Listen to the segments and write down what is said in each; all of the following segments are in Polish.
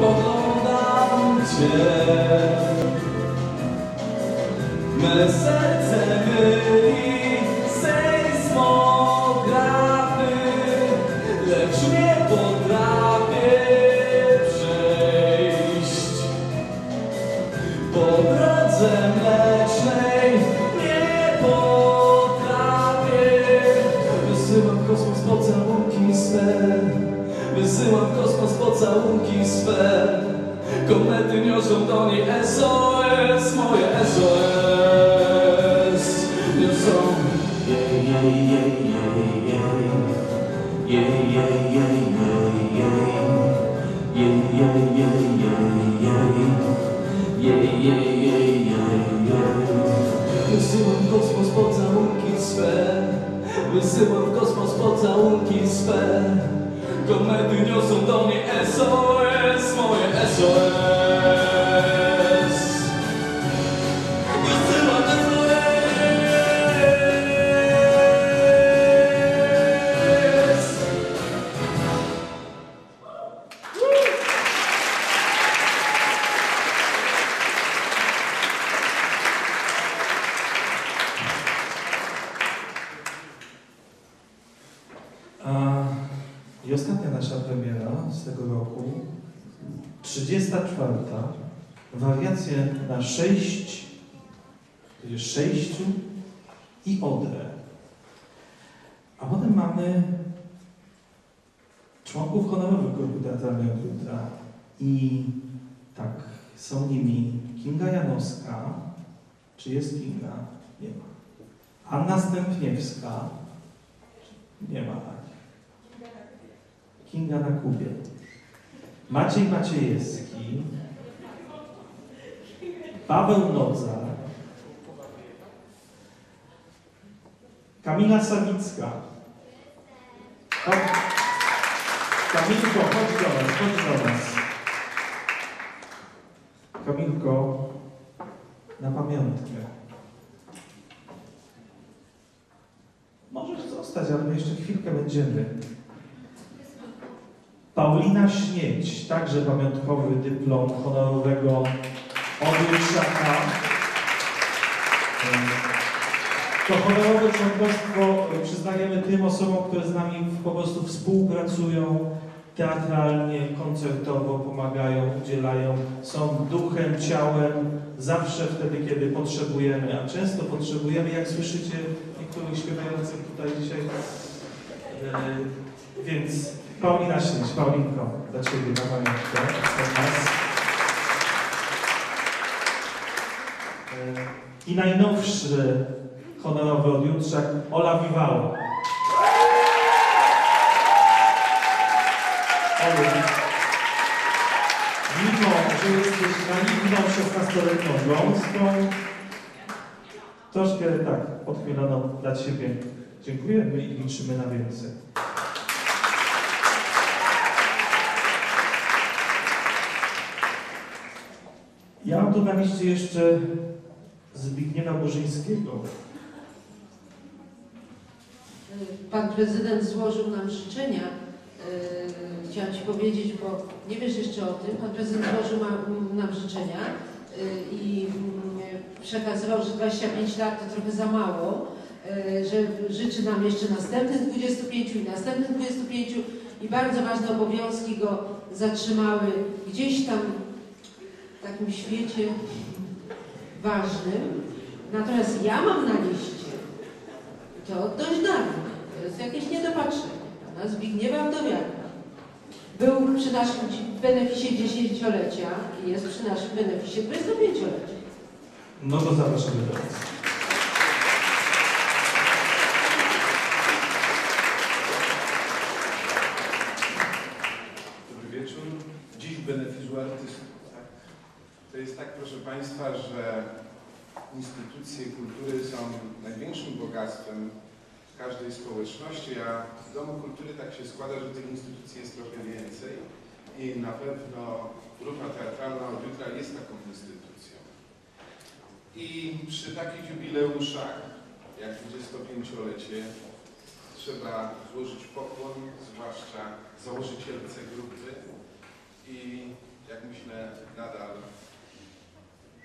poglądam Cię. Me serce myli wysyłam kosmos pocałunki swe. Komety niosą do niej SOS, moje SOS. Niosą jej, jej, jej, jej, jej. Jej, jej, jej, jej, jej. Jej, jej, jej, jej, jej. Jej, jej, jej, jej, jej. Wysyłam kosmos pocałunki swe Wysyłam kosmos pocałunki swe Niosą do mnie SOS Moje SOS 34. Wariacje na sześć, to jest sześciu i odrę. A potem mamy członków honorowych grupy teatralnej od jutra. I tak, są nimi Kinga Janowska. Czy jest Kinga? Nie ma. Anna Stępniewska. Nie ma tak. Kinga na Kubie. Maciej Maciejewski. Paweł Nodza. Kamila Sawicka. Kamilko, chodź do nas, chodź do nas. Kamilko, na pamiątkę. Możesz zostać, ale my jeszcze chwilkę będziemy. Paulina Śnieć, także pamiątkowy dyplom honorowego od Ryszaka. To honorowe członkostwo przyznajemy tym osobom, które z nami po prostu współpracują teatralnie, koncertowo, pomagają, udzielają, są duchem, ciałem, zawsze wtedy, kiedy potrzebujemy, a często potrzebujemy, jak słyszycie niektórych śpiewających tutaj dzisiaj. E, więc Paulina Śnieć, Paulinko, dla Ciebie na pamiątkę. E, I najnowszy honorowy od Jutrzak, Ola Wiwała. Olu, mimo, że jesteś naiwną 16-letnią gąską, troszkę tak odchyloną dla Ciebie. Dziękujemy i liczymy na więcej. Ja mam tu na liście jeszcze Zbigniewa Burzyńskiego. Pan prezydent złożył nam życzenia. Yy, Chciałam Ci powiedzieć, bo nie wiesz jeszcze o tym. Pan prezydent złożył nam, życzenia yy, i mm, przekazywał, że 25 lat to trochę za mało, yy, że życzy nam jeszcze następnych 25 i następnych 25 i bardzo ważne obowiązki go zatrzymały gdzieś tam takim świecie ważnym. Natomiast ja mam na liście to dość dawno. To jest jakieś niedopatrzenie. Pana Zbigniewa Wdowiaka. Był przy naszym beneficie dziesięciolecia i jest przy naszym beneficie 25-lecia. No to zapraszamy do nas. Dobry wieczór. Dziś beneficu artystów. Tak? To jest tak, proszę Państwa, że instytucje kultury są największym bogactwem każdej społeczności, a w Domu Kultury tak się składa, że tych instytucji jest trochę więcej i na pewno grupa teatralna od jutra jest taką instytucją. I przy takich jubileuszach, jak 25-lecie, trzeba złożyć pokłon, zwłaszcza założycielce grupy i jak myślę, nadal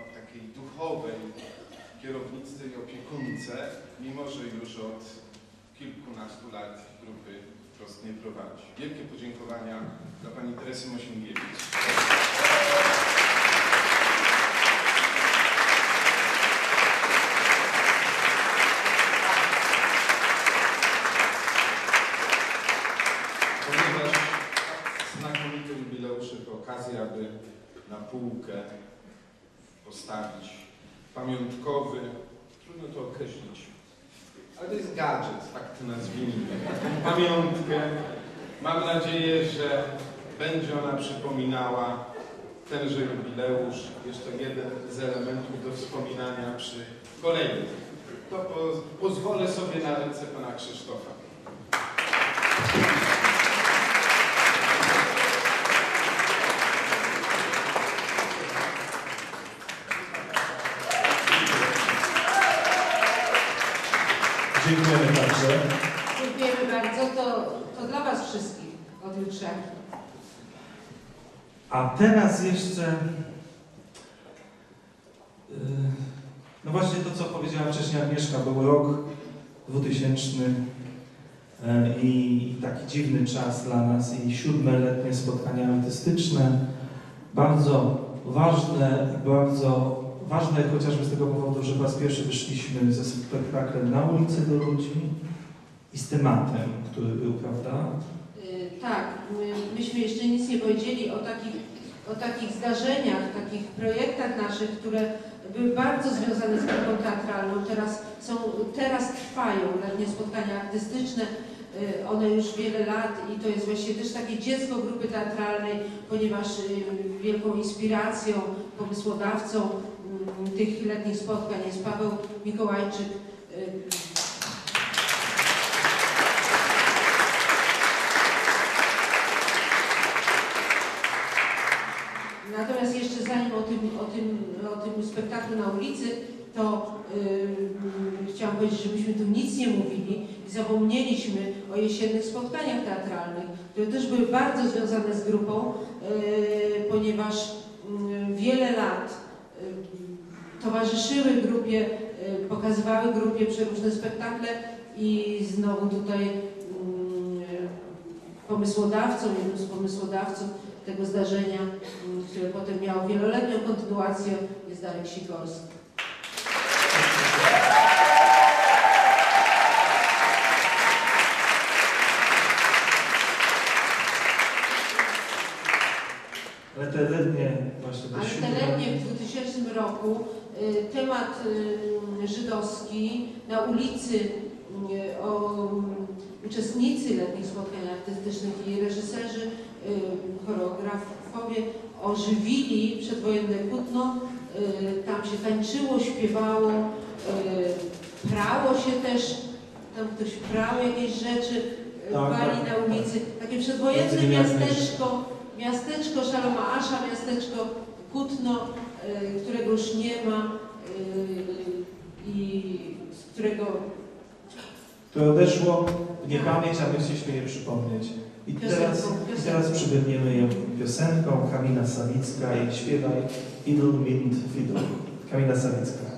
o takiej duchowej kierownicy i opiekunce, mimo że już od kilkunastu lat grupy wprost nie prowadzi. Wielkie podziękowania dla pani Teresy Mosięgiewicz. Ponieważ znakomite jubileusze to okazja, aby na półkę postawić pamiątkowy, trudno to określić, ale to jest gadżet, tak to nazwijmy, taką pamiątkę. Mam nadzieję, że będzie ona przypominała tenże jubileusz, jeszcze jeden z elementów do wspominania przy kolejnym. To po, pozwolę sobie na ręce pana Krzysztofa. Dziękujemy także. Dziękujemy bardzo. To, to dla Was wszystkich od jutra. A teraz jeszcze. yy, No właśnie to, co powiedziała wcześniej Agnieszka, był rok 2000 e, i taki dziwny czas dla nas i siódme letnie spotkania artystyczne. Bardzo ważne bardzo ważne chociażby z tego powodu, że po raz pierwszy wyszliśmy ze spektaklem na ulicy do ludzi i z tematem, który był, prawda? Y, Tak, my, myśmy jeszcze nic nie powiedzieli o takich, o takich zdarzeniach, takich projektach naszych, które były bardzo związane z grupą teatralną. Teraz, są, teraz trwają letnie spotkania artystyczne. Y, One już wiele lat i to jest właściwie też takie dziecko grupy teatralnej, ponieważ y, wielką inspiracją, pomysłodawcą mm, tych letnich spotkań jest Paweł Mikołajczyk. y, Natomiast jeszcze zanim o tym, o tym, o tym spektaklu na ulicy, to yy, chciałam powiedzieć, żebyśmy tu nic nie mówili i zapomnieliśmy o jesiennych spotkaniach teatralnych, które też były bardzo związane z grupą, yy, ponieważ yy, wiele lat yy, towarzyszyły grupie, yy, pokazywały grupie przeróżne spektakle i znowu tutaj yy, pomysłodawcą, jednym z pomysłodawców tego zdarzenia, m, które potem miało wieloletnią kontynuację, jest Darek Sikorski. Ale te letnie właśnie te Ale siódme- te letnie w 2000 roku y, temat y, żydowski na ulicy y, o y, uczestnicy letnich spotkań artystycznych i reżyserzy, choreografowie ożywili przedwojenne Kutno. Tam się tańczyło, śpiewało, prało się też, tam ktoś prał jakieś rzeczy, Tak, pali tak, na tak. ulicy. Takie przedwojenne miasteczko, miasteczko Szaloma Asza, miasteczko Kutno, którego już nie ma y, i z którego które odeszło w niepamięć, a my chcieliśmy je przypomnieć. I teraz, i teraz piosenką. przypomniemy je piosenką Kamila Sawicka i śpiewaj Fiddle Mint Fiddle. Kamila Sawicka.